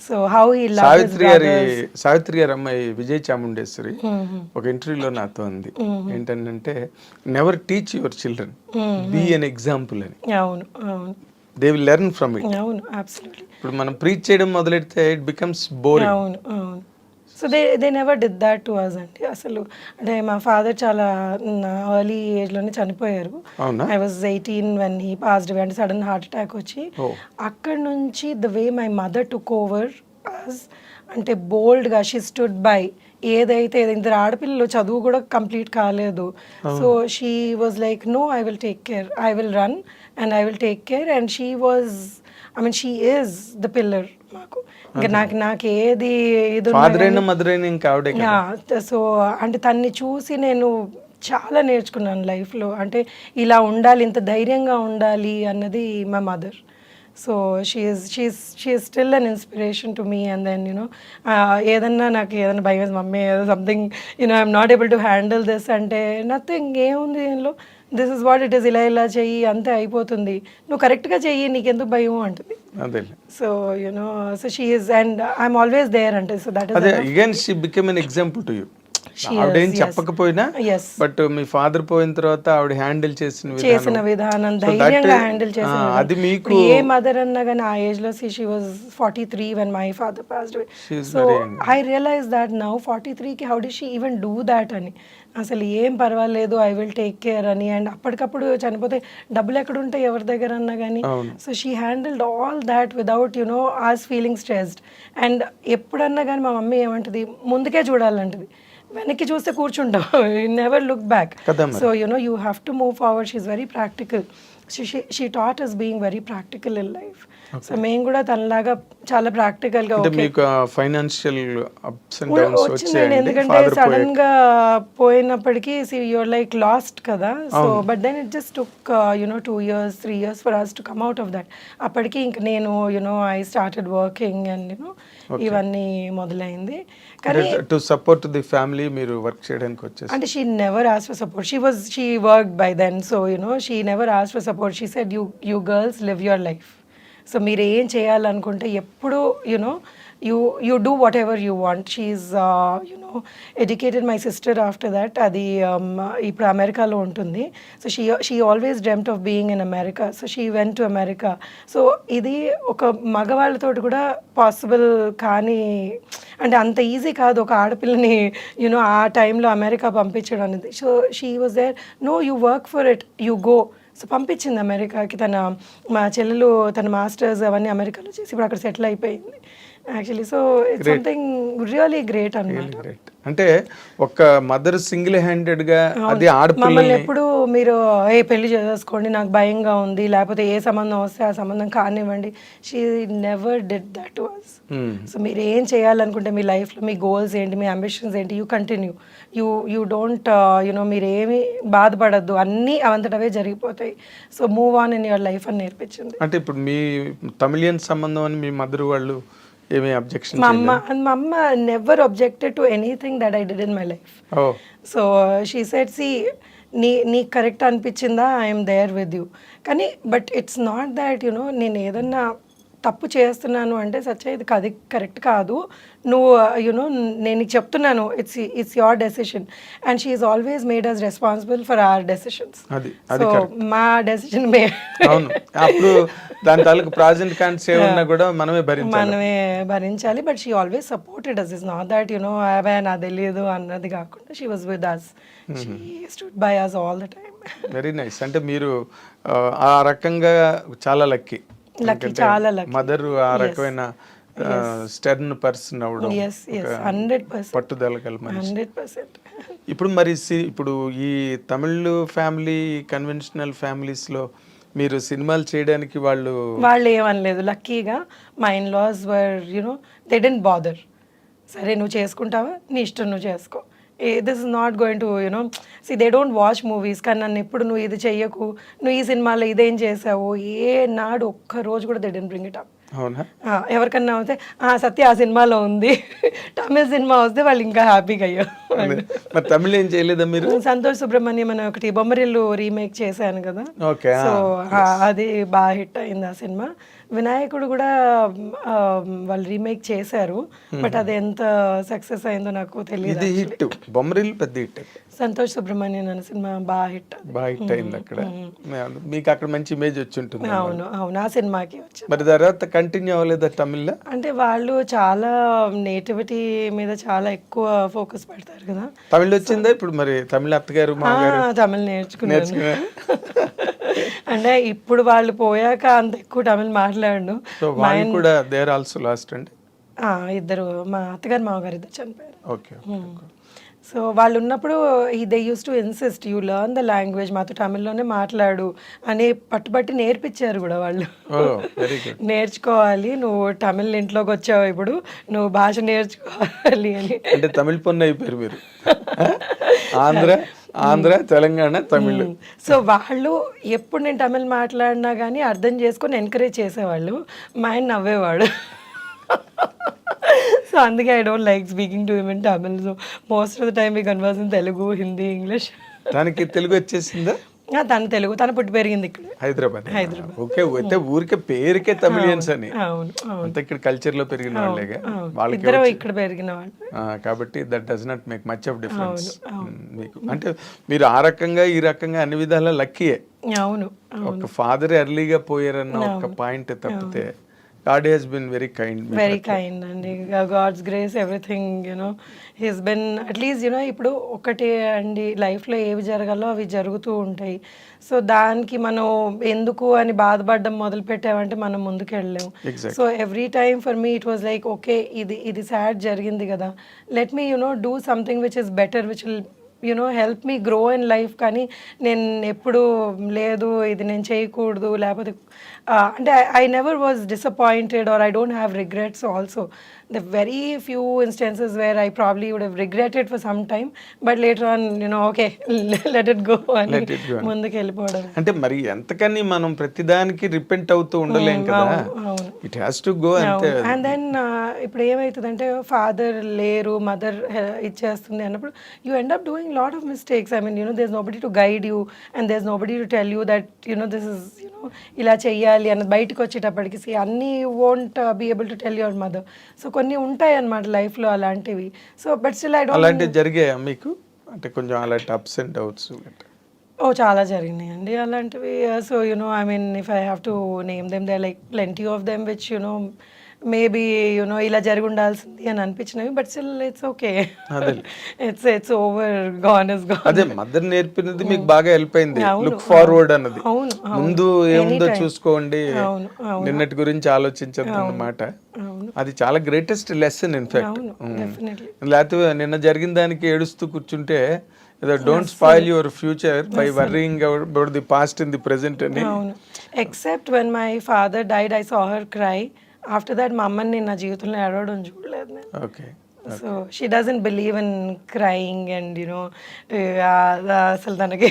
So how he Savitri గారి సావిత్రి గారి అమ్మాయి విజయ్ చాముండేశ్వరి ఒక ఇంటర్వ్యూలో నాతో ఉంది ఏంటంటే never teach your children be an example అని. అవును అవును. They will learn from it అవును అబ్సల్యూట్లీ ఇప్పుడు మనం ప్రీచ్ చేయడం మొదలెడితే ఇట్ బికమ్స్ బోరింగ్ అవును అవును. So they they never did that to us అండి. అసలు అంటే మా ఫాదర్ చాలా ఎర్లీ ఏజ్లోనే చనిపోయారు. I was eighteen when he passed అంటే సడన్ హార్ట్ అటాక్ వచ్చి. అక్కడ నుంచి the way my mother took over us అంటే బోల్డ్గా షీ స్టుడ్ బై ఏదైతే ఇద్దరు ఆడపిల్లలు చదువు కూడా కంప్లీట్ కాలేదు. So she was like no I will take care I will run and I will take care and she was I mean she is the pillar మాకు. ఇంకా నాకు నాకు ఏది ఇది సో అంటే తన్ని చూసి నేను చాలా నేర్చుకున్నాను లైఫ్లో. అంటే ఇలా ఉండాలి ఇంత ధైర్యంగా ఉండాలి అన్నది మా mother. So she's she's she's still an inspiration to me and then you know ఏదన్నా నాకు ఏదైనా భయం మమ్మీ ఏదో something you know I'm not able to handle this అంటే నథింగ్ ఏముంది దీనిలో this is what it is ఇలా ఇలా చెయ్యి అంతే అయిపోతుంది. నువ్వు కరెక్ట్గా చెయ్యి నీకెందుకు భయం? అంటుంది. So you know so she is and I'm always there అంటే so that is again she become an example to you ఆవిడేం చెప్పకపోయినా బట్ మీ ఫాదర్ పోయిన తర్వాత ఆవిడ హ్యాండిల్ చేసిన చేసిన విధానం ధైర్యంగా హ్యాండిల్ చేసిన. అది మీకు- ఏ మదర్ అన్నా కానీ ఆ ఏజ్లో she was forty three when my father passed so. I realize that now forty త్రీకి how did she even do that అని. అసలు ఏం పర్వాలేదు ఐ విల్ టేక్ కేర్ అని. అండ్ అప్పటికప్పుడు చనిపోతే డబ్బులు ఎక్కడ ఉంటాయి ఎవరి దగ్గర అన్నా కానీ. So she handled all that without you know as feeling stressed and ఎప్పుడన్నా కానీ మా మమ్మీ ఏమంటది ముందుకే చూడాలంటది. వెనక్కి చూస్తే కూర్చుంటాం never look back. So you have to move forward she's very practical she she, she taught us being very practical in life so మేము కూడా తనలాగా చాలా ప్రాక్టికల్గా. మీకు ఫైనాన్షియల్ అప్స్ అండ్ డౌన్స్ వచ్చాయండి. ఎందుకంటే సడన్గా పోయినప్పటికీ యువర్ లైక్ లాస్ట్ కదా. So but then it just took you know two years three years for us to come out of that అప్పటికి ఇంక నేను you know I started working and you know ఇవన్నీ మొదలైంది. కానీ టు సపోర్ట్ ది ఫ్యామిలీ మీరు work చేయడానికి వచ్చేసి అంటే she never ask for support she was she work by then so you know she never ask for support she said you you girls live your life so మీరు ఏం చేయాలనుకుంటే ఎప్పుడు you know you you do whatever you want she you know educated my sister after that అది um, ఇప్పుడు అమెరికాలో ఉంటుంది. So she she always dreamt of being in America so she went to America so ఇది ఒక మగవాళ్ళతో కూడా possible కానీ అంటే అంత ఈజీ కాదు ఒక ఆడపిల్లని యూనో ఆ టైంలో అమెరికా పంపించడం అనేది. So she was there no you work for it you go so పంపించింది అమెరికాకి తన మా చెల్లెలు తన మాస్టర్స్ అవన్నీ అమెరికాలో చేసి ఇప్పుడు అక్కడ సెటిల్ అయిపోయింది. Actually so it's something really great great అంటే ఒక మదర్ సింగిల్ హ్యాండెడ్గా అది మమ్మల్ని ఎప్పుడు మీరు ఏ పెళ్ళి చేసుకోండి నాకు భయంగా ఉంది లేకపోతే ఏ సంబంధం వస్తే ఆ సంబంధం కానివ్వండి. She never did that to us. So మీరు ఏం చేయాలనుకుంటే మీ లైఫ్లో మీ గోల్స్ ఏంటి మీ అంబిషన్స్ ఏంటి you continue you you don't you know మీరు ఏమి బాధపడద్దు అన్నీ అవంతటవే జరిగిపోతాయి. So move on in your life అని నేర్పించింది. అంటే ఇప్పుడు మీ తమిళియన్ సంబంధం అని మీ మదర్ వాళ్ళు ఏమీ అబ్జెక్షన్ మా అమ్మ మా అమ్మ never objected to anything that I did in my life oh. So she said see నీ నీకు కరెక్ట్ అనిపించిందా? ఐఎమ్ దేర్ విత్ యూ కానీ but it's not that you know నేను ఏదన్నా తప్పు చేస్తున్నాను అంటే సచ్చ ఇది అది కరెక్ట్ కాదు. నువ్వు యునో నేను నీకు చెప్తున్నాను it's it's your decision and she is always made us responsible for our decisions అది అది సో మా డెసిషన్ మే. అప్పుడు దాని తాలూకు ప్రాజెంట్ కాన్స్ ఏమన్నా కూడా మనమే భరించాలి. మనమే భరించాలి but she always supported us is not that you know అవే నాకు తెలియదు అన్నది కాకుండా she was with us she stood by us all the time very nice అంటే మీరు ఆ, రకంగా చాలా లక్కీ చాలా. మదర్ ఆ రకమైన స్టెర్న్ పర్సన్ అవడం పట్టుదల పర్సెంట్ ఇప్పుడు మరి ఇప్పుడు ఈ తమిళ్ ఫ్యామిలీ కన్వెన్షనల్ ఫ్యామిలీస్లో మీరు సినిమాలు చేయడానికి వాళ్ళు వాళ్ళు ఏమనలేదు లక్కీగా మా in laws were you know they didn't bother సరే నువ్వు చేసుకుంటావా? నీ ఇష్టం నువ్వు చేసుకో. This is not going to you know see they don't watch movies కానీ నన్ను ఎప్పుడు నువ్వు ఇది చెయ్యకు. నువ్వు ఈ సినిమాలో ఇదేం చేసావు ఏ నాడు ఒక్క రోజు కూడా they didn't bring it up ఎవరికన్నా వస్తే "ఆ, సత్య ఆ సినిమాలో ఉంది. తమిళ సినిమా వస్తే వాళ్ళు ఇంకా హ్యాపీగా అయ్యారు. మరి తమిళ్ ఏం చేయలేదా మీరు? సంతోష్ సుబ్రహ్మణ్యం అని ఒకటి బొమ్మరిల్లు రీమేక్ చేశాను కదా. సో అది బాగా హిట్ అయింది ఆ సినిమా. వినాయకుడు కూడా వాళ్ళు రీమేక్ చేశారు బట్ అది ఎంత సక్సెస్ అయిందో నాకు తెలియదు ఇది హిట్. బొమ్మరిల్లు పెద్ద హిట్. సంతోష్ సుబ్రహ్మణ్యన్ అనే సినిమా బాగా హిట్ బాగా హిట్ అయింది అక్కడ. మీకు అక్కడ మంచి ఇమేజ్ వచ్చి ఉంటుంది అవును అవును. ఆ సినిమాకి వచ్చింది మరి తర్వాత కంటిన్యూ అవ్వలేదా తమిళ్ళో? అంటే వాళ్ళు చాలా నేటివిటీ మీద చాలా ఎక్కువ ఫోకస్ పెడతారు కదా. తమిళ్ వచ్చిందా ఇప్పుడు మరి? తమిళ అత్తగారు తమిళ్ నేర్చుకున్నారా? అంటే ఇప్పుడు వాళ్ళు పోయాక అంత ఎక్కువ తమిళ్ మాట్లాడు సో వాళ్ళు కూడా దేర్ ఆల్సో లాస్ట్ అండి ఇద్దరు మా అత్తగారు మామగారు ఇద్దరు చనిపోయారు. ఓకే సో వాళ్ళు ఉన్నప్పుడు they used to insist you learn the language మాతో తమిళ్ళోనే మాట్లాడు అని పట్టుబట్టి నేర్పించారు కూడా వాళ్ళు. నేర్చుకోవాలి నువ్వు తమిళ్ ఇంట్లోకి వచ్చావు ఇప్పుడు నువ్వు భాష నేర్చుకోవాలి అని. అంటే తమిళ పొన్ను అయిపోయారు మీరు. ఆంధ్ర? ఆంధ్ర తెలంగాణ తమిళ్. సో వాళ్ళు ఎప్పుడు నేను తమిళ్ మాట్లాడినా కానీ అర్థం చేసుకొని ఎంకరేజ్ చేసేవాళ్ళు. మా ఆయన నవ్వేవాడు సో అందుకే I don't like speaking to in Tamil so most of the time we converse in Telugu Hindi English దానికి తెలుగు వచ్చేసిందా? తను తెలుగు తను పుట్టి పెరిగింది ఇక్కడ. హైదరాబాద్ ఓకే అయితే ఊరికే పేరుకే తమిళియన్స్ అని. అవును అంతా ఇక్కడ కల్చర్లో పెరిగిన వాళ్ళేగా. అవును. వాళ్ళకి ఇద్దరు ఇక్కడ పెరిగిన వాళ్ళు. కాబట్టి that does not make much of difference మీకు. అంటే మీరు ఆ రకంగా ఈ రకంగా అన్ని విధాలా లక్కీయే అవును ఒక ఫాదర్ ఎర్లీగా పోయారన్న ఒక పాయింట్ తప్పితే God he's been very kind very kind అండి. God's grace everything you know he's been at least you know ఇప్పుడు ఒకటి అండి. లైఫ్లో ఏవి జరగాలో అవి జరుగుతూ ఉంటాయి. సో దానికి మనం ఎందుకు అని బాధపడడం మొదలు పెట్టామంటే మనం ముందుకు వెళ్ళలేము. So every time for me it was like okay ఇది ఇది సాడ్ జరిగింది కదా. Let me you know do something which is better which will you know help me grow in life కానీ నేను ఎప్పుడు లేదు ఇది నేను చేయకూడదు లేకపోతే అంటే I never was disappointed or I don't have regrets also the very few instances where I probably would regretted for some time but later on you know okay let it go అని Let it go. ముందుకు వెళ్ళిపోవడం. అంటే మరి ఎంతకని మనం ప్రతిదానికి repent అవుతూ ఉండలేం కదా? అవును. ఇట్ హ్యాస్ టు గో అంతే అండ్ దెన్ ఇప్పుడు ఏమవుతుందంటే ఫాదర్ లేరు మదర్ ఇచ్చేస్తుంది అన్నప్పుడు you end up doing lot of mistakes I mean you know there's nobody to guide you and there's nobody to tell you that you know this is you know ఇలా చెయ్యాలి అన్నది బయటకు వచ్చేటప్పటికి see, అన్నీ won't be able to tell your mother so కొన్ని ఉంటాయి అన్నమాట లైఫ్లో అలాంటివి. So but still I don't అలాంటివి జరిగాయా మీకు? అంటే కొంచెం అలాంటి అప్స్ అండ్ డౌట్స్ ఓ చాలా జరిగినాయండి అలాంటివి. So you know I mean if I have to name them they like plenty of them which you know maybe you know ఇలా జరిగి ఉండాల్సింది అని అనిపించినవి but still it's okay. It's it's over gone is gone అదే mother నేర్పినది మీకు బాగా help అయింది. Look forward అన్నది. అవును. ముందు ఏముందో. చూసుకోండి. నిన్నటి గురించి ఆలోచించద్దు అన్నమాట. అది చాలా గ్రేటెస్ట్ లెసన్ ఇన్ఫాక్ట్ లేకపోతే నిన్న జరిగిన దానికి ఏడుస్తూ కూర్చుంటే don't spoil your future by worrying about the past in the present అని. Except when my father died I saw her cry after that మా అమ్మని నేను నా జీవితంలో ఏడవడం చూడలేదు నేను. Okay so she doesn't believe in crying and you know అసలు తనకి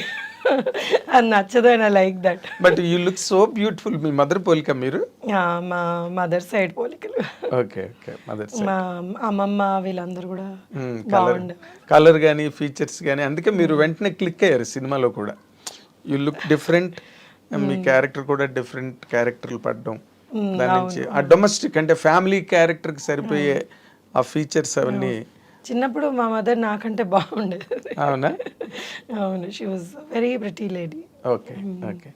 అది నచ్చదు and I like that but you look so beautiful me mother పోలిక మీరు? మా మదర్ సైడ్ పోలికలు. ఓకే ఓకే మదర్ మా అమ్మమ్మ వీళ్ళందరూ కూడా కలర్ బాగుండే. కలర్ కానీ ఫీచర్స్ కానీ అందుకే మీరు వెంటనే క్లిక్ అయ్యారు సినిమాలో కూడా. యూ లుక్ డిఫరెంట్ మీ క్యారెక్టర్ కూడా డిఫరెంట్ క్యారెక్టర్లు పడడం. దాని నుంచి ఆ డొమెస్టిక్ అంటే ఫ్యామిలీ క్యారెక్టర్కి సరిపోయే ఆ ఫీచర్స్ అవన్నీ చిన్నప్పుడు మా మదర్ నాకంటే బాగుండేది. అవునా? అవును she was very pretty lady okay okay